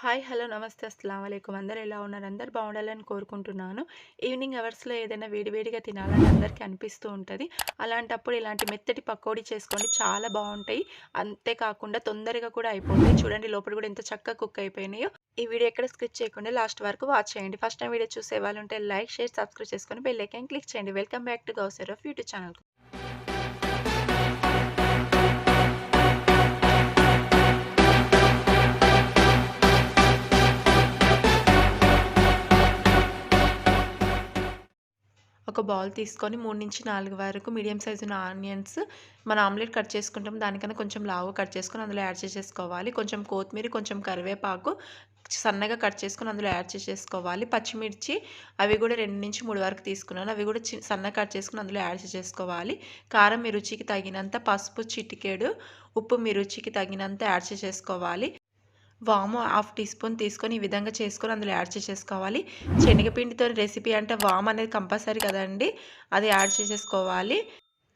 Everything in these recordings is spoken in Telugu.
హాయ్ హలో నమస్తే. అస్సలం అయికం అందరు ఎలా ఉన్నారు? అందరు బాగుండాలని కోరుకుంటున్నాను. ఈవినింగ్ అవర్స్లో ఏదైనా వేడివేడిగా తినాలని అందరికీ అనిపిస్తూ ఉంటుంది. అలాంటప్పుడు ఇలాంటి మెత్తటి పకోడీ చేసుకోండి. చాలా బాగుంటాయి. అంతేకాకుండా తొందరగా కూడా అయిపోతాయి. చూడండి లోపల కూడా ఎంత చక్కగా కుక్ అయిపోయినాయో. ఈ వీడియో ఎక్కడ స్కిప్ చేయకుండా లాస్ట్ వరకు వాచ్ చేయండి. ఫస్ట్ టైం వీడియో చూసే వాళ్ళు ఉంటే లైక్ షేర్ సబ్స్క్రైబ్ చేసుకొని బెల్ క్లిక్ చేయండి. Welcome back to Gousar of YouTube channel. ఒక బౌల్ తీసుకొని మూడు నుంచి నాలుగు వరకు మీడియం సైజు ఉన్న ఆనియన్స్ మన ఆమ్లెట్ కట్ చేసుకుంటాం. దానికన్నా కొంచెం లావు కట్ చేసుకొని అందులో యాడ్ చేసేసుకోవాలి. కొంచెం కొత్తిమీర కొంచెం కరివేపాకు సన్నగా కట్ చేసుకుని అందులో యాడ్ చేసేసుకోవాలి. పచ్చిమిర్చి అవి కూడా రెండు నుంచి మూడు వరకు తీసుకున్నాను. అవి కూడా సన్నగా కట్ చేసుకుని అందులో యాడ్ చేసేసుకోవాలి. కారం మీ రుచికి తగినంత పసుపు చిటికేడు ఉప్పు మీ రుచికి తగినంత యాడ్ చేసేసుకోవాలి. వాము హాఫ్ టీ స్పూన్ తీసుకొని ఈ విధంగా చేసుకొని అందులో యాడ్ చేసేసుకోవాలి. శనగపిండితో రెసిపీ అంటే వామ్ అనేది కంపల్సరీ కదండి. అది యాడ్ చేసేసుకోవాలి.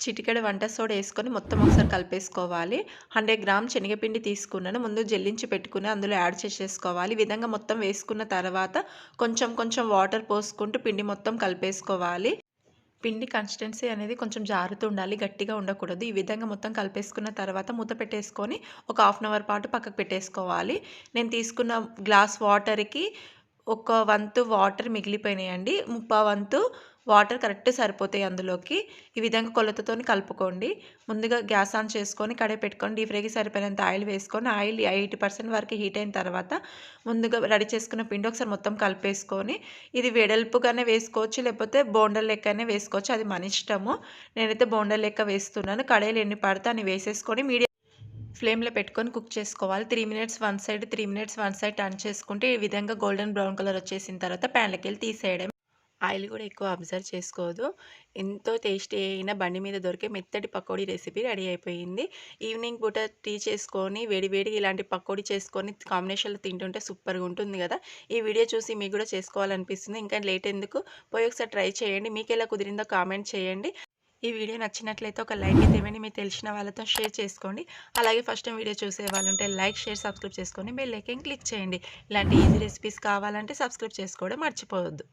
చిటికెడ వంట సోడా వేసుకొని మొత్తం ఒకసారి కలిపేసుకోవాలి. హండ్రెడ్ గ్రామ్ శనగపిండి తీసుకున్నాను. ముందు జల్లించి పెట్టుకుని అందులో యాడ్ చేసేసుకోవాలి. ఈ విధంగా మొత్తం వేసుకున్న తర్వాత కొంచెం కొంచెం వాటర్ పోసుకుంటూ పిండి మొత్తం కలిపేసుకోవాలి. పిండి కన్సిస్టెన్సీ అనేది కొంచెం జారుతూ ఉండాలి గట్టిగా ఉండకూడదు. ఈ విధంగా మొత్తం కలిపేసుకున్న తర్వాత మూత పెట్టేసుకొని ఒక హాఫ్ అన్ అవర్ పాటు పక్కకు పెట్టేసుకోవాలి. నేను తీసుకున్న గ్లాస్ వాటర్కి ఒక వంతు వాటర్ మిగిలిపోయినాయండి. ముప్పా వంతు వాటర్ కరెక్ట్ సరిపోతాయి అందులోకి. ఈ విధంగా కొలతతో కలుపుకోండి. ముందుగా గ్యాస్ ఆన్ చేసుకొని కడే పెట్టుకొని డీప్ ఫ్రైకి సరిపోయినంత ఆయిల్ వేసుకొని ఆయిల్ ఎయిటీ పర్సెంట్ వరకు హీట్ అయిన తర్వాత ముందుగా రెడీ చేసుకున్న పిండి ఒకసారి మొత్తం కలిపేసుకొని ఇది వెడల్పుగానే వేసుకోవచ్చు లేకపోతే బోండల్ లెక్కనే వేసుకోవచ్చు. అది మన ఇష్టము. నేనైతే బోండల్ లెక్క వేస్తున్నాను. కడాయిలు ఎన్ని పడితే అని వేసేసుకొని మీడియం ఫ్లేమ్లో పెట్టుకొని కుక్ చేసుకోవాలి. Three minutes one side three minutes one side turn చేసుకుంటే ఈ విధంగా గోల్డెన్ బ్రౌన్ కలర్ వచ్చేసిన తర్వాత ప్యాన్లకి వెళ్ళి తీసేయడం ఆయిల్ కూడా ఎక్కువ అబ్జర్వ్ చేసుకోదు. ఎంతో టేస్టీ అయిన బండి మీద దొరికే మెత్తటి పకోడీ రెసిపీ రెడీ అయిపోయింది. ఈవినింగ్ పూట టీ చేసుకొని వేడివేడి ఇలాంటి పకోడీ చేసుకొని కాంబినేషన్లో తింటుంటే సూపర్గా ఉంటుంది కదా. ఈ వీడియో చూసి మీకు కూడా చేసుకోవాలనిపిస్తుంది. ఇంకా లేట్ ఎందుకు? పోయి ఒకసారి ట్రై చేయండి. మీకు ఎలా కుదిరిందో కామెంట్ చేయండి. ఈ వీడియో నచ్చినట్లయితే ఒక లైక్ అయితే ఇవ్వండి. మీకు తెలిసిన వాళ్ళతో షేర్ చేసుకోండి. అలాగే ఫస్ట్ టైం వీడియో చూసే వాళ్ళుంటే లైక్ షేర్ సబ్స్క్రైబ్ చేసుకొని బెల్ ఐకన్ క్లిక్ చేయండి. ఇలాంటి ఈజీ రెసిపీస్ కావాలంటే సబ్స్క్రైబ్ చేసుకోవడం మర్చిపోవద్దు.